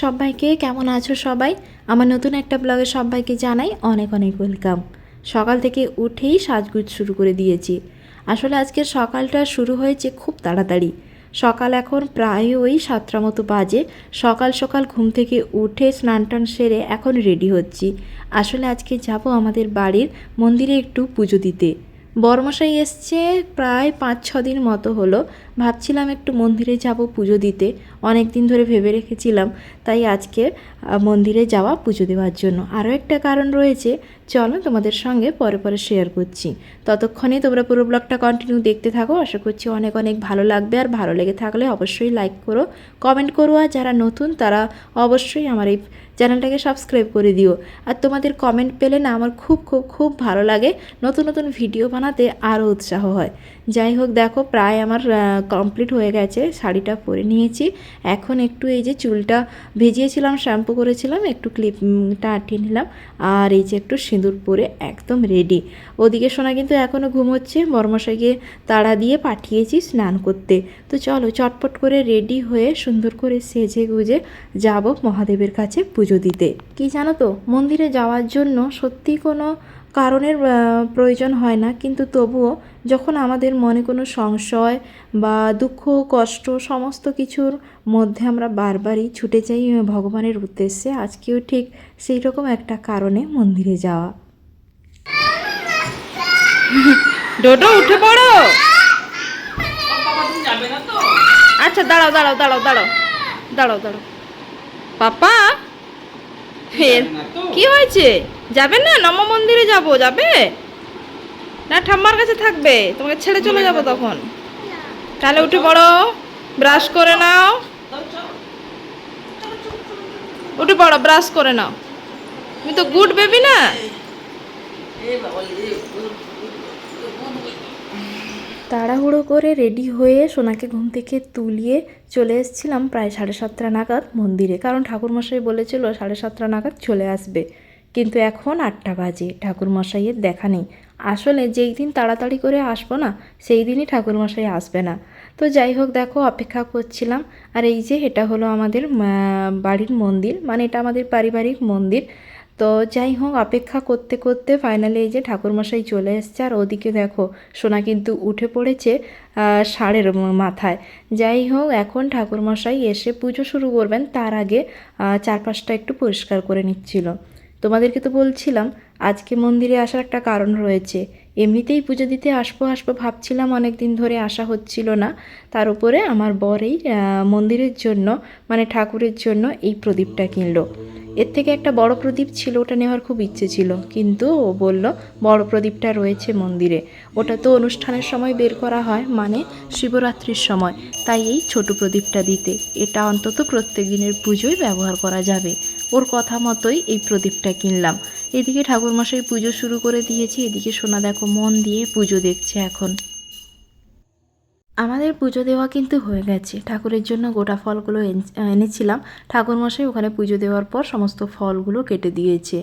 সবাইকে, কেমন আছো সবাই? আমার নতুন একটা ব্লগে সবাইকে জানাই অনেক অনেক ওয়েলকাম সকাল থেকে উঠেই সাজগুজ শুরু করে দিয়েছি। আসলে আজকের সকালটা শুরু হয়েছে খুব তাড়াতাড়ি। সকাল এখন প্রায় ওই সাতটা মতো বাজে। সকাল সকাল ঘুম থেকে উঠে স্নান টান সেরে এখন রেডি হচ্ছি। আসলে আজকে যাব আমাদের বাড়ির মন্দিরে একটু পুজো দিতে। বড়মশাই এসছে প্রায় পাঁচ, ছ দিন মতো হলো। ভাবছিলাম একটু মন্দিরে যাব পুজো দিতে। অনেক দিন ধরে ভেবে রেখেছিলাম, তাই আজকে মন্দিরে যাওয়া পুজো দেওয়ার জন্য। আরও একটা কারণ রয়েছে, চলো তোমাদের সঙ্গে পরে পরে শেয়ার করছি। ততক্ষণে তোমরা পুরো ব্লগটা কন্টিনিউ দেখতে থাকো। আশা করছি অনেক অনেক ভালো লাগবে। আর ভালো লেগে থাকলে অবশ্যই লাইক করো কমেন্ট করো। আর যারা নতুন, তারা অবশ্যই আমার এই চ্যানেলটাকে সাবস্ক্রাইব করে দিও। আর তোমাদের কমেন্ট পেলে না আমার খুব খুব খুব ভালো লাগে। নতুন নতুন ভিডিও বানাতে আরও উৎসাহ হয়। যাই হোক, দেখো প্রায় আমার কমপ্লিট হয়ে গেছে। শাড়িটা পরে নিয়েছি। এখন একটু এই যে চুলটা ভিজিয়েছিলাম শ্যাম্পু করেছিলাম, একটু ক্লিপটা আটিয়ে নিলাম। আর এই যে একটু সিঁদুর পরে একদম রেডি ওদিকে সোনা কিন্তু এখনও ঘুমোচ্ছে। বর্মশাইকে তাড়া দিয়ে পাঠিয়েছি স্নান করতে। তো চলো, চটপট করে রেডি হয়ে সুন্দর করে সেজে গুজে যাব মহাদেবের কাছে পুজো দিতে। কি জানো তো মন্দিরে যাওয়ার জন্য সত্যি কোনো কারণের প্রয়োজন হয় না। কিন্তু তবুও যখন আমাদের মনে কোনো সংশয় বা দুঃখ কষ্ট সমস্ত কিছুর মধ্যে আমরা বারবারই ছুটে যাই ভগবানের উদ্দেশ্যে আজকেও ঠিক সেই রকম একটা কারণে মন্দিরে যাওয়া। ডোডো উঠে পড়ো! আচ্ছা দাঁড়াও দাঁড়াও দাঁড়াও দাঁড়াও দাঁড়াও দাঁড়াও। পাপা ফের কি হয়েছে? যাবে না? নম মন্দিরে যাব, যাবে? না, ঠাম্মার কাছে থাকবে। তোমাকে ছেড়ে চলে যাব তখন। তাহলে উঠে পড়ো, ব্রাশ করে নাও। উঠে পড়ো, ব্রাশ করে নাও। তুমি তো গুড বেবি না? তাড়াহুড়ো করে রেডি হয়ে সোনাকে ঘুম থেকে তুলিয়ে চলে এসেছিলাম প্রায় সাড়ে সাতটা নাগাদ মন্দিরে। কারণ ঠাকুরমশাই বলেছিল সাড়ে সাতটা নাগাদ চলে আসবে। কিন্তু এখন আটটা বাজে, ঠাকুরমশাইয়ের দেখা নেই। আসলে যেই দিন তাড়াতাড়ি করে আসব না, সেই দিনই ঠাকুরমশাই আসবে না। তো যাই হোক, দেখো, অপেক্ষা করছিলাম। আর এই যে, এটা হলো আমাদের বাড়ির মন্দির। মানে এটা আমাদের পারিবারিক মন্দির। তো যাই হোক, অপেক্ষা করতে করতে ফাইনালি এই যে ঠাকুরমশাই চলে এসছে। আর ওদিকে দেখো, সোনা কিন্তু উঠে পড়েছে ষাঁড়ের মাথায়। যাই হোক, এখন ঠাকুরমশাই এসে পুজো শুরু করবেন। তার আগে চারপাশটা একটু পরিষ্কার করে নিচ্ছিল। তোমাদেরকে তো বলছিলাম, আজকে মন্দিরে আসার একটা কারণ রয়েছে। এমনিতেই পুজো দিতে আসব আসব ভাবছিলাম অনেক দিন ধরে আসা হচ্ছিল না। তার উপরে আমার বরেই মন্দিরের জন্য মানে ঠাকুরের জন্য এই প্রদীপটা কিনলো। এর থেকে একটা বড় প্রদীপ ছিল, ওটা নেওয়ার খুব ইচ্ছে ছিল। কিন্তু ও বলল, বড় প্রদীপটা রয়েছে মন্দিরে। ওটা তো অনুষ্ঠানের সময় বের করা হয় মানে শিবরাত্রির সময়। তাই এই ছোট প্রদীপটা দিতে। এটা অন্তত প্রত্যেক দিনের পুজোয় ব্যবহার করা যাবে। ওর কথা মতোই এই প্রদীপটা কিনলাম। এদিকে ঠাকুরমশাই পুজো শুরু করে দিয়েছি, এদিকে সোনা দেখো মন দিয়ে পুজো দেখছে এখন। আমাদের পুজো দেওয়া কিন্তু হয়ে গেছে। ঠাকুরের জন্য গোটা ফলগুলো এনেছিলাম। ঠাকুরমশাই ওখানে পুজো দেওয়ার পর সমস্ত ফলগুলো কেটে দিয়েছে।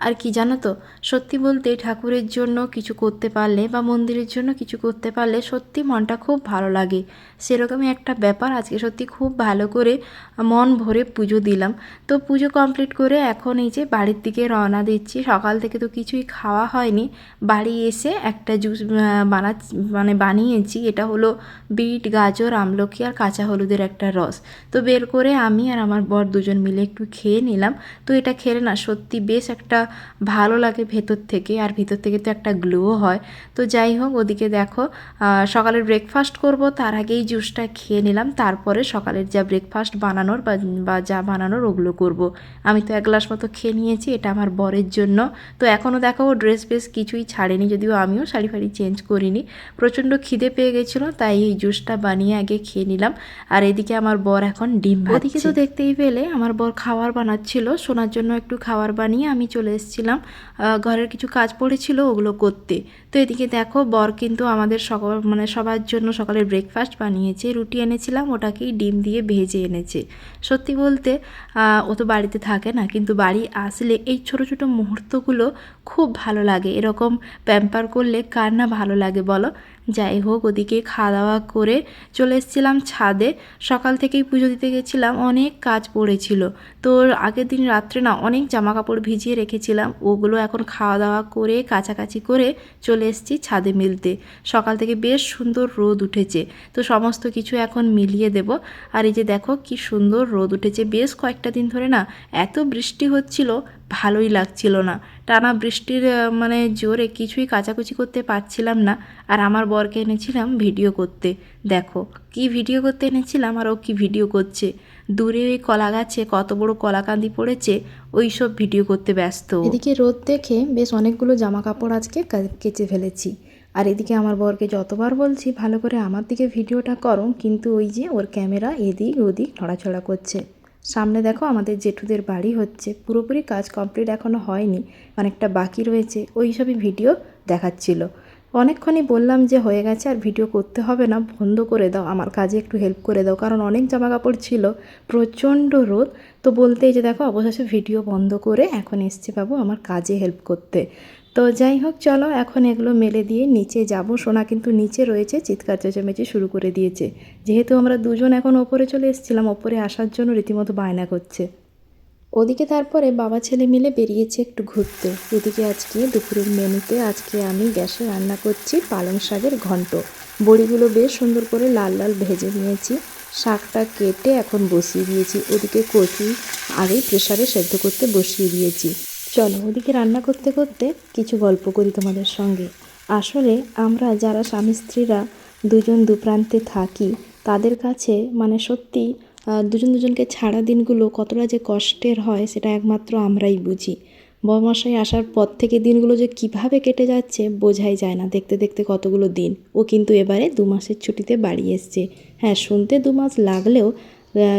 আর কি জানো তো? সত্যি বলতে ঠাকুরের জন্য কিছু করতে পারলে বা মন্দিরের জন্য কিছু করতে পারলে সত্যি মনটা খুব ভালো লাগে। সেরকমই একটা ব্যাপার আজকে সত্যি খুব ভালো করে মন ভরে পুজো দিলাম। তো পুজো কমপ্লিট করে এখন এই যে বাড়ির দিকে রওনা দিচ্ছি। সকাল থেকে তো কিছুই খাওয়া হয়নি। বাড়ি এসে একটা জুস বানা মানে বানিয়েছি। এটা হলো বিট, গাজর আমলকি আর কাঁচা হলুদের একটা রস। তো বের করে আমি আর আমার বর দুজন মিলে একটু খেয়ে নিলাম। তো এটা খেলে না সত্যি বেশ একটা ভালো লাগে ভেতর থেকে আর ভেতর থেকে তো একটা গ্লোও হয়। তো যাই হোক ওদিকে দেখো সকালের ব্রেকফাস্ট করব তার আগেই জুসটা খেয়ে নিলাম তারপরে সকালের যা ব্রেকফাস্ট বানানোর বা যা বানানোর ওগুলো করব। আমি তো এক গ্লাস মতো খেয়ে নিয়েছি এটা আমার বরের জন্য। তো এখনও দেখো ও ড্রেস বেশ কিছুই ছাড়েনি যদিও আমিও শাড়ি ফাড়ি চেঞ্জ করিনি। প্রচণ্ড খিদে পেয়ে গেছিল তাই এই জুসটা বানিয়ে আগে খেয়ে নিলাম। আর এদিকে আমার বর এখন ডিম ওদিকে তো দেখতেই পেলে আমার বর খাবার বানাচ্ছিল শোনার জন্য একটু খাবার বানিয়ে আমি চলে এসেছিলাম। ঘরের কিছু কাজ পড়েছিল, ওগুলো করতে। তো এদিকে দেখো, বর কিন্তু আমাদের সকল মানে সবার জন্য সকালের ব্রেকফাস্ট বানিয়েছে, রুটি এনেছিলাম, ওটাকেই ডিম দিয়ে ভেজে এনেছে। সত্যি বলতে ও তো বাড়িতে থাকে না, কিন্তু বাড়ি আসলে এই ছোট ছোট মুহূর্তগুলো খুব ভালো লাগে। এরকম প্যাম্পার করলে কার না ভালো লাগে বলো? যাই হোক ওদিকে খাওয়া দাওয়া করে চলে এসেছিলাম ছাদে। সকাল থেকেই পুজো দিতে গেছিলাম, অনেক কাজ পড়েছিল। তো আগের দিন রাত্রে না, অনেক জামা কাপড় ভিজিয়ে রেখেছিলাম। ওগুলো এখন খাওয়া দাওয়া করে, কাছাকাছি করে চলে এসেছি ছাদে মিলতে। সকাল থেকে বেশ সুন্দর রোদ উঠেছে। তো সমস্ত কিছু এখন মিলিয়ে দেব। আর এই যে দেখো, কি সুন্দর রোদ উঠেছে। বেশ কয়েকটা দিন ধরে না, এত বৃষ্টি হচ্ছিল ভালোই লাগছিল না। টানা বৃষ্টির মানে জোরে কিছুই কাচাকুচি করতে পারছিলাম না। আর আমার বরকে এনেছিলাম ভিডিও করতে। দেখো, কি ভিডিও করতে এনেছিলাম আর ও কি ভিডিও করছে। দূরে ওই কলা গাছে কত বড় কলাকান্দি পড়েছে, ওই সব ভিডিও করতে ব্যস্ত। এদিকে রোদ দেখে বেশ অনেকগুলো জামা কাপড় আজকে কেচে ফেলেছি। আর এদিকে আমার বরকে যতবার বলছি, ভালো করে আমার দিকে ভিডিওটা করো। কিন্তু ওই যে ওর ক্যামেরা এদিক ওদিক নড়াচড়া করছে। সামনে দেখো আমাদের জেঠুদের বাড়ি হচ্ছে। পুরোপুরি কাজ কমপ্লিট এখনও হয়নি, অনেকটা বাকি রয়েছে। ওই সবই ভিডিও দেখাচ্ছিল। অনেকক্ষণই বললাম যে হয়ে গেছে আর ভিডিও করতে হবে না, বন্ধ করে দাও, আমার কাজে একটু হেল্প করে দাও, কারণ অনেক জামা কাপড় ছিল, প্রচণ্ড রোদ। তো বলতেই যে দেখো অবশেষে ভিডিও বন্ধ করে এখন এসছে বাবু আমার কাজে হেল্প করতে। তো যাই হোক, চলো এখন এগুলো মেলে দিয়ে নিচে যাব। সোনা কিন্তু নিচে রয়েছে, চিৎকার চেঁচামেচি শুরু করে দিয়েছে। যেহেতু আমরা দুজন এখন ওপরে চলে এসেছিলাম, ওপরে আসার জন্য রীতিমতো বায়না করছে। ওদিকে তারপরে বাবা ছেলে মিলে বেরিয়েছে একটু ঘুরতে। এদিকে আজকে দুপুরের মেনুতে আজকে আমি গ্যাসে রান্না করছি পালং শাকের ঘন্ট। বড়িগুলো বেশ সুন্দর করে লাল লাল ভেজে নিয়েছি। শাকটা কেটে এখন বসিয়ে দিয়েছি। ওদিকে কচু আগেই প্রেসারে সেদ্ধ করতে বসিয়ে দিয়েছি। চলো, ওদিকে রান্না করতে করতে কিছু গল্প করি তোমাদের সঙ্গে। আসলে আমরা যারা স্বামী স্ত্রীরা দুজন দুপ্রান্তে থাকি, তাদের কাছে মানে সত্যি দুজন দুজনকে ছাড়া দিনগুলো কতটা যে কষ্টের হয় সেটা একমাত্র আমরাই বুঝি। বরমশাই আসার পর থেকে দিনগুলো যে কীভাবে কেটে যাচ্ছে বোঝাই যায় না। দেখতে দেখতে কতগুলো দিন। ও কিন্তু এবারে দু মাসের ছুটিতে বাড়ি এসছে। হ্যাঁ শুনতে দু মাস লাগলেও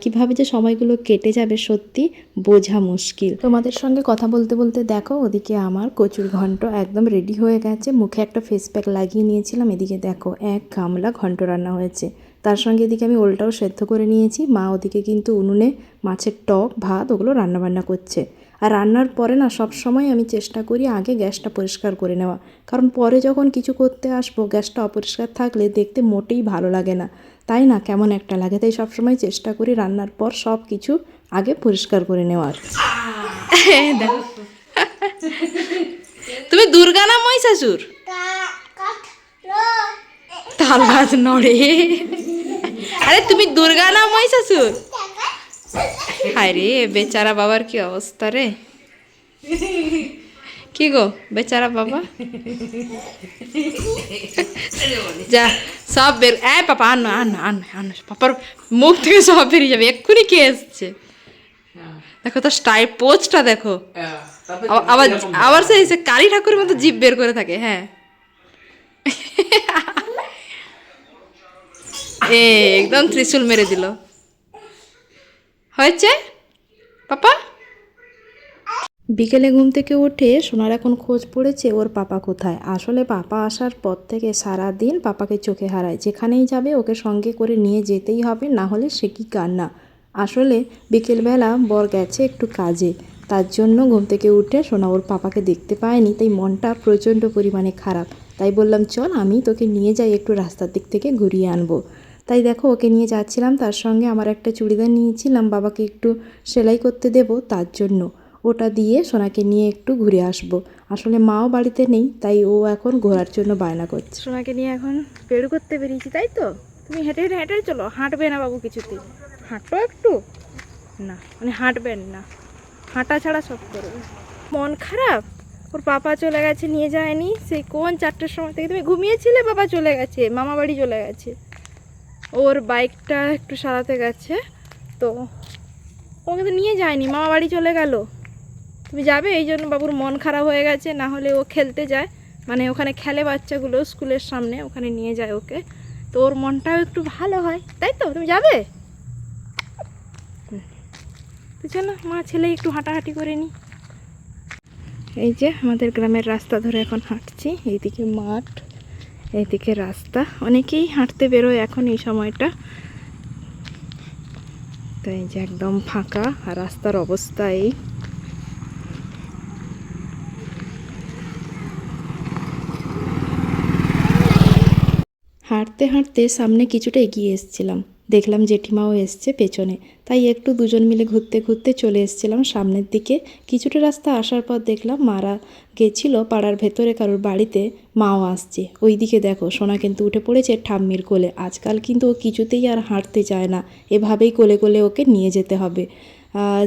কীভাবে যে সময়গুলো কেটে যাবে সত্যি বোঝা মুশকিল। তোমাদের সঙ্গে কথা বলতে বলতে দেখো, ওদিকে আমার কচুর ঘন্ট একদম রেডি হয়ে গেছে। মুখে একটা ফেস প্যাক লাগিয়ে নিয়েছিলাম, এদিকে দেখো এক গামলা ঘন্ট রান্না হয়েছে। তার সঙ্গে এদিকে আমি ওলটাও সেদ্ধ করে নিয়েছি। মা ওদিকে কিন্তু উনুনে মাছের টক, ভাত ওগুলো রান্নাবান্না করছে। আর রান্নার পরে না, সব সময় আমি চেষ্টা করি আগে গ্যাসটা পরিষ্কার করে নেওয়া। কারণ পরে যখন কিছু করতে আসব, গ্যাসটা অপরিষ্কার থাকলে দেখতে মোটেই ভালো লাগে না। তাই না? কেমন একটা লাগে। তাই সবসময় চেষ্টা করি রান্নার পর সব কিছু আগে পরিষ্কার করে নেওয়ার। তুমি দুর্গা না মহিষাসুর? তাল গাছ নড়ে। আরে তুমি দুর্গা না মহিষাসুর? হায় রে, বেচারা বাবার কি অবস্থা রে? কি গো, বেচারা বাবা? যা, সব বের, এ পাপা আন আন আন আন পাপার মুখ থেকে সব বেরিয়ে যাবে, এক্ষুনি কে এসছে? দেখো তো স্টাইল পোজটা দেখো। আবার- আবার সে কালী ঠাকুরের মতো জিভ বের করে থাকে হ্যাঁ। এ, একদম ত্রিশূল মেরে দিল। হয়েছে? পাপা? বিকেলে ঘুম থেকে উঠে সোনার এখন খোঁজ পড়েছে ওর পাপা কোথায়। আসলে পাপা আসার পর থেকে সারা দিন পাপাকে চোখে হারায়। যেখানেই যাবে ওকে সঙ্গে করে নিয়ে যেতেই হবে, না হলে সে কি কান্না। আসলে বিকেলবেলা বর গেছে একটু কাজে। তার জন্য ঘুম থেকে উঠে সোনা ওর পাপাকে দেখতে পায়নি, তাই মনটা প্রচণ্ড পরিমাণে খারাপ। তাই বললাম, চল, আমি তোকে নিয়ে যাই, একটু রাস্তার দিক থেকে ঘুরিয়ে আনব। তাই দেখো, ওকে নিয়ে যাচ্ছিলাম, তার সঙ্গে আমার একটা চুড়িদার নিয়েছিলাম, বাবাকে একটু সেলাই করতে দেব তার জন্য। ওটা দিয়ে সোনাকে নিয়ে একটু ঘুরে আসব। আসলে মাও বাড়িতে নেই, তাই ও এখন ঘোরার জন্য বায়না করছে। সোনাকে নিয়ে এখন পেড় করতে বেরিয়েছি, তাই তো? তুমি হেঁটে হেঁটে হেঁটে চলো, হাঁটবে না বাবু কিছুতেই। হাঁটো একটু? না মানে হাঁটবেন না। হাঁটা ছাড়া সব করবে। মন খারাপ? ওর পাপা চলে গেছে, নিয়ে যায়নি? সেই কোন চারটের সময় থেকে তুমি ঘুমিয়েছিলে? বাবা চলে গেছে, মামা বাড়ি চলে গেছে। ওর বাইকটা একটু সারাতে গেছে, তো ওকে তো নিয়ে যায়নি, মামা বাড়ি চলে গেল। তুমি যাবে, এই জন্য বাবুর মন খারাপ হয়ে গেছে, না হলে ও খেলতে যায়। মানে ওখানে খেলে বাচ্চাগুলো স্কুলের সামনে, ওখানে নিয়ে যায় ওকে। তো ওর মনটাও একটু ভালো হয়, তাই তো? তুমি যাবে। তো চলো, মা ছেলে একটু হাঁটাহাঁটি করে নি। এই যে আমাদের গ্রামের রাস্তা ধরে এখন হাঁটছি, এইদিকে মাঠ, এইদিকে রাস্তা। অনেকেই হাঁটতে বেরোয় এখন এই সময়টা। তো এই যে একদম ফাঁকা, আর রাস্তার অবস্থা এই। হাঁটতে হাঁটতে সামনে কিছুটা এগিয়ে এসেছিলাম। দেখলাম জেঠিমাও এসছে পেছনে। তাই একটু দুজন মিলে ঘুরতে ঘুরতে চলে এসেছিলাম সামনের দিকে। কিছুটা রাস্তা আসার পর দেখলাম মারা গেছিল পাড়ার ভেতরে কারোর বাড়িতে। মাও আসছে। ওই দিকে দেখো, সোনা কিন্তু উঠে পড়েছে ঠাম্মির কোলে। আজকাল কিন্তু ও কিছুতেই আর হাঁটতে চায় না। এভাবেই কোলে কোলে ওকে নিয়ে যেতে হবে।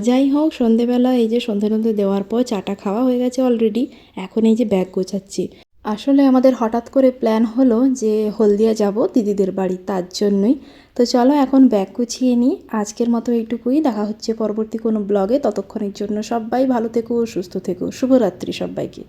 যাই হোক, সন্ধেবেলা এই যে সন্ধে টন্ধে দেওয়ার পর চাটা খাওয়া হয়ে গেছে অলরেডি। এখন এই যে ব্যাগ গোছাচ্ছি। আসলে আমাদের হঠাৎ করে প্ল্যান হলো যে হলদিয়া যাব দিদিদের বাড়ি, তার জন্যই। তো চলো এখন ব্যাগ গুছিয়ে নিই। আজকের মতো এইটুকুই। দেখা হচ্ছে পরবর্তী কোনো ব্লগে ততক্ষণের জন্য সবাই ভালো থেকো, সুস্থ থেকো। শুভরাত্রি সবাইকে।